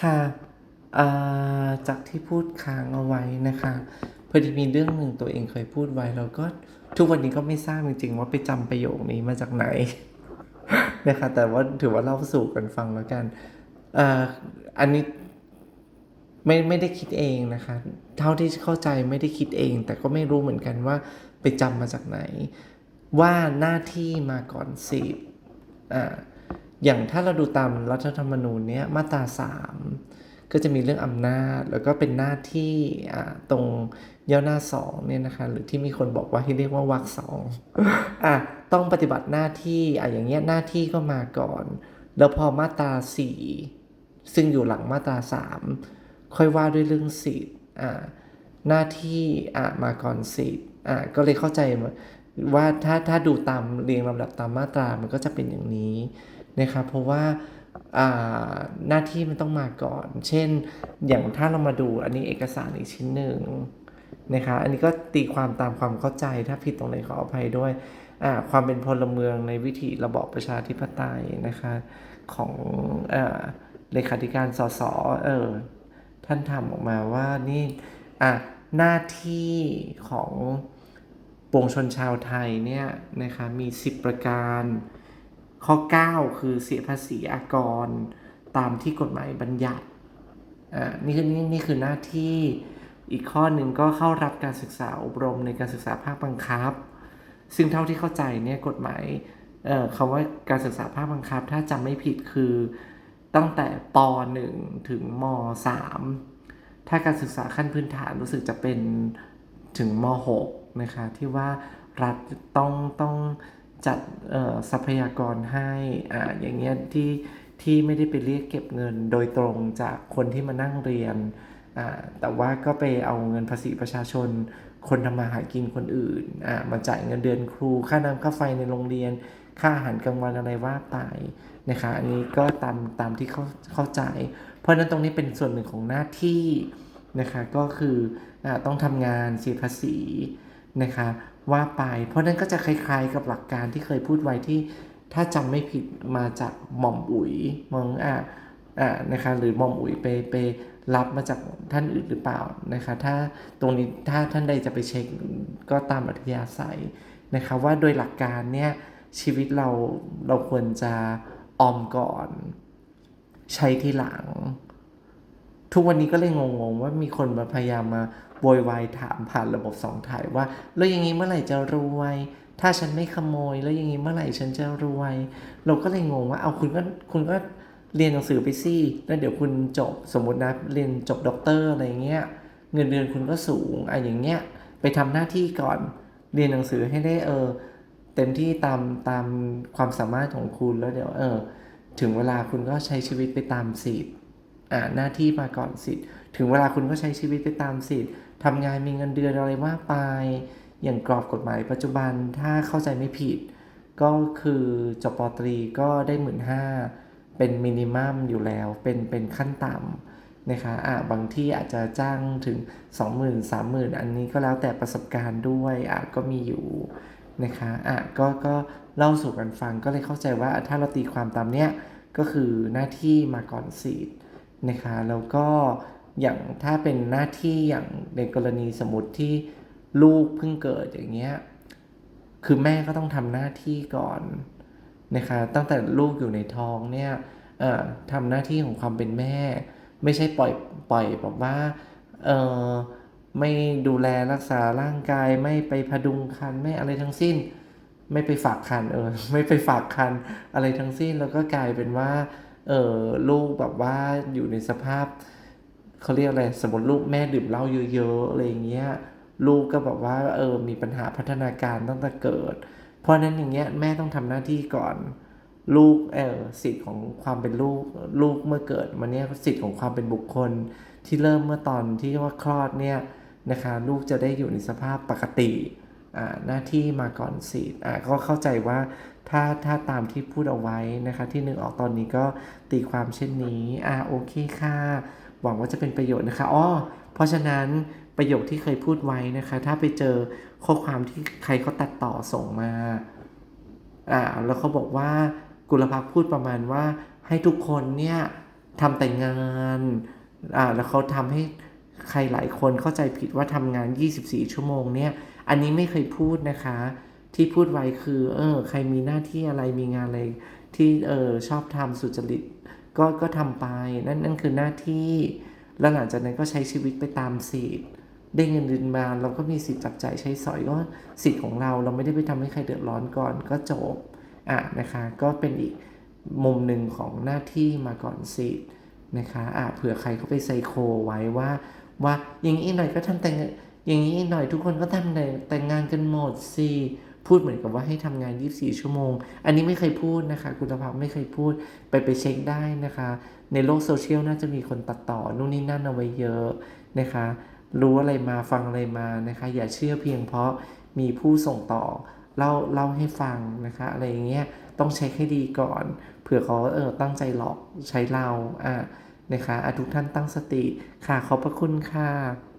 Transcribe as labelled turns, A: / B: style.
A: ค่ะจากที่พูดค้างเอาไว้นะคะพอดีมีเรื่องหนึ่งตัวเองเคยพูดไว้แล้วก็ทุกวันนี้ก็ไม่ทราบจริงๆว่าไปจำประโยคนี้มาจากไหนนะคะแต่ว่าถือว่าเล่าสู่กันฟังแล้วกันอ,อันนี้ไม่ไม่ได้คิดเองนะคะ เท่าที่เข้าใจไม่ได้คิดเอง แต่ก็ไม่รู้เหมือนกันว่าไปจำมาจากไหน ว่าหน้าที่มาก่อนสิทธิ์อ่า อย่างถ้าเราดูตามรัฐธรรมนูญเนี้ยมาตราสามก็จะมีเรื่องอำนาจ แล้วก็เป็นหน้าที่ตรงย่อหน้าสองเนี่ยนะคะ หรือที่มีคนบอกว่าให้เรียกว่าวรรคสองอะต้องปฏิบัติหน้าที่อะอย่างเงี้ยหน้าที่ก็มาก่อน แล้วพอมาตราสี่ซึ่งอยู่หลังมาตราสามค่อยว่าด้วยเรื่องสิทธิ์อ่าหน้าที่อะมาก่อนสิทธิ์อะก็เลยเข้าใจว่าถ้าถ้าดูตามเรียงลำดับตามมาตรามันก็จะเป็นอย่างนี้ นะครับเพราะว่าหน้าที่มันต้องมาก่อน เช่น อย่างถ้าเรามาดูอันนี้เอกสารอีกชิ้นหนึ่งนะคะอันนี้ก็ตีความตามความเข้าใจถ้าผิดตรงไหนขออภัยด้วย ความเป็นพลเมืองในวิถีระบอบประชาธิปไตยนะคะของเอเลขาธิการสสเออท่านทำออกมาว่านี่หน้าที่ของปวงชนชาวไทยเนี่ยนะคะมี 10 ประการ ข้อ 9 คือเสียภาษีอากรตามที่กฎหมายบัญญัติอ่านี่คือนี่นี่คือหน้าที่อีกข้อหนึ่งก็เข้ารับการศึกษาอบรมในการศึกษาภาคบังคับ ซึ่งเท่าที่เข้าใจเนี่ยกฎหมายเอ่อคำว่าการศึกษาภาคบังคับ ถ้าจำไม่ผิดคือตั้งแต่ป .1 ถึงม .3 ถ้าการศึกษาขั้นพื้นฐานรู้สึกจะเป็นถึงม .6 นะคะที่ว่ารัฐต้องต้อง จัดทรัพยากรให้อ่าอย่างเงี้ยที่ที่ไม่ได้ไปเรียกเก็บเงินโดยตรงจากคนที่มานั่งเรียนอ่าแต่ว่าก็ไปเอาเงินภาษีประชาชน คนทำมาหากินคนอื่นอ่ามาจ่ายเงินเดือนครู ค่าน้ำค่าไฟในโรงเรียน ค่าอาหารกลางวันอะไรว่าไปนะคะอันนี้ก็ตามตามที่เข้าเข้าใจ เพราะนั้นตรงนี้เป็นส่วนหนึ่งของหน้าที่นะคะก็คืออต้องทำงานเสียภาษีนะคะ ว่าไป เพราะนั้นก็จะคล้ายๆกับหลักการที่เคยพูดไว้ที่ถ้าจำไม่ผิดมาจากหม่อมอุ๋ยมองอ่าอ่านะคะหรือหม่อมอุ๋ยไปไปรับมาจากท่านอื่นหรือเปล่านะคะถ้าตรงนี้ถ้าท่านใดจะไปเช็คก็ตามอัธยาศัยนะคะว่าโดยหลักการเนี่ยชีวิตเราเราควรจะออมก่อน ใช้ทีหลัง ทุกวันนี้ก็เลยงงๆ ว่ามีคนมาพยายามมาโวยวายถามผ่านระบบสองถ่ายว่า แล้วอย่างนี้เมื่อไหร่จะรวย ถ้าฉันไม่ขโมย แล้วอย่างนี้เมื่อไหร่ฉันจะรวย เราก็เลยงงว่าเอาคุณก็คุณก็เรียนหนังสือไปสิแล้วเดี๋ยวคุณจบสมมตินะเรียนจบด็อกเตอร์อะไรเงี้ยเงินเดือนคุณก็สูงอะอย่างเงี้ยไปทำหน้าที่ก่อนเรียนหนังสือให้ได้เออเต็มที่ตามตามความสามารถของคุณแล้วเดี๋ยวเออถึงเวลาคุณก็ใช้ชีวิตไปตามสิทธิ์ หน้าที่มาก่อนสิทธิ์ ถึงเวลาคุณก็ใช้ชีวิตไปตามสิทธิ์ทำงานมีเงินเดือนอะไรว่าไป อย่างกรอบกฎหมายปัจจุบันถ้าเข้าใจไม่ผิด ก็คือจบปตรีก็ได้หมื่นห้าเป็นมินิมัมอยู่แล้วเป็นเป็นขั้นต่ำนะคะอะบางที่อาจจะจ้างถึง 20,000 30,000 อันนี้ก็แล้วแต่ประสบการณ์ด้วยอะก็มีอยู่นะคะอะก็ก็เล่าสู่กันฟังก็เลยเข้าใจว่าถ้าเราตีความตามเนี้ยก็คือหน้าที่มาก่อนสิทธิ์ นะคะแล้วก็อย่างถ้าเป็นหน้าที่อย่างในกรณีสมมติที่ลูกเพิ่งเกิดอย่างเงี้ยคือแม่ก็ต้องทำหน้าที่ก่อนนะคะตั้งแต่ลูกอยู่ในท้องเนี่ยทำหน้าที่ของความเป็นแม่ ไม่ใช่ปล่อยปล่อยแบบว่าเออไม่ดูแลรักษาร่างกายไม่ไปพดุงคันไม่อะไรทั้งสิ้น ไม่ไปฝากคันเออไม่ไปฝากคันอะไรทั้งสิ้นแล้วก็กลายเป็นว่า เออลูกแบบว่าอยู่ในสภาพเขาเรียกอะไรสมมติลูกแม่ดื่มเหล้าเยอะๆอะไรอย่างเงี้ยลูกก็แบบว่าเออมีปัญหาพัฒนาการตั้งแต่เกิด เพราะนั้นอย่างเงี้ยแม่ต้องทำหน้าที่ก่อน ลูกเออสิทธิ์ของความเป็นลูกลูกเมื่อเกิดมาเนี้ยสิทธิ์ของความเป็นบุคคลที่เริ่มเมื่อตอนที่ว่าคลอดเนี่ยนะคะลูกจะได้อยู่ในสภาพปกติ หน้าที่มาก่อนสิทธิ์อ่าก็เข้าใจว่าถ้าถ้าตามที่พูดเอาไว้นะคะที่นึกออกตอนนี้ก็ตีความเช่นนี้อ่าโอเคค่ะ หวังว่าจะเป็นประโยชน์นะคะอ๋อเพราะฉะนั้นประโยคที่เคยพูดไว้นะคะ ถ้าไปเจอข้อความที่ใครเขาตัดต่อส่งมาอ่าแล้วเขาบอกว่ากุลภักพูดประมาณว่าให้ทุกคนเนี่ยทำแต่งานอ่าแล้วเขาทำให้ใครหลายคนเข้าใจผิดว่าทำงาน 24 ชั่วโมงเนี่ย อันนี้ไม่เคยพูดนะคะ ที่พูดไว้คือ เออ ใครมีหน้าที่อะไรมีงานอะไรที่เออชอบทำสุจริต ก็ก็ทำไปนั่นนั่นคือหน้าที่ แล้วหลังจากนั้นก็ใช้ชีวิตไปตามสิทธิ์ได้เงินเดือนมาเราก็มีสิทธิ์จับจ่ายใช้สอยก็สิทธิ์ของเราเราไม่ได้ไปทำให้ใครเดือดร้อนก่อนก็จบอะนะคะ ก็เป็นอีกมุมหนึ่งของหน้าที่มาก่อนสิทธิ์นะคะอะเผื่อใครเขาไปไซโคไว้ว่า ว่าอย่างนี้หน่อยก็ทำแต่ อย่างนี้หน่อยทุกคนก็ทำแต่แต่งงานกันหมดสิพูดเหมือนกับว่าให้ทำงาน 24 ชั่วโมง อันนี้ไม่เคยพูดนะคะ คุณภาพไม่เคยพูด ไปไปเช็คได้นะคะ ในโลกโซเชียลน่าจะมีคนตัดต่อนู่นนี่นั่นเอาไว้เยอะนะคะ รู้อะไรมาฟังอะไรมานะคะ อย่าเชื่อเพียงเพราะมีผู้ส่งต่อเล่าเล่าให้ฟังนะคะ อะไรอย่างเงี้ยต้องเช็คให้ดีก่อน เผื่อเขาเออตั้งใจหลอกใช้เราอะนะคะะทุกท่านตั้งสติค่ะขอบพระคุณค่ะ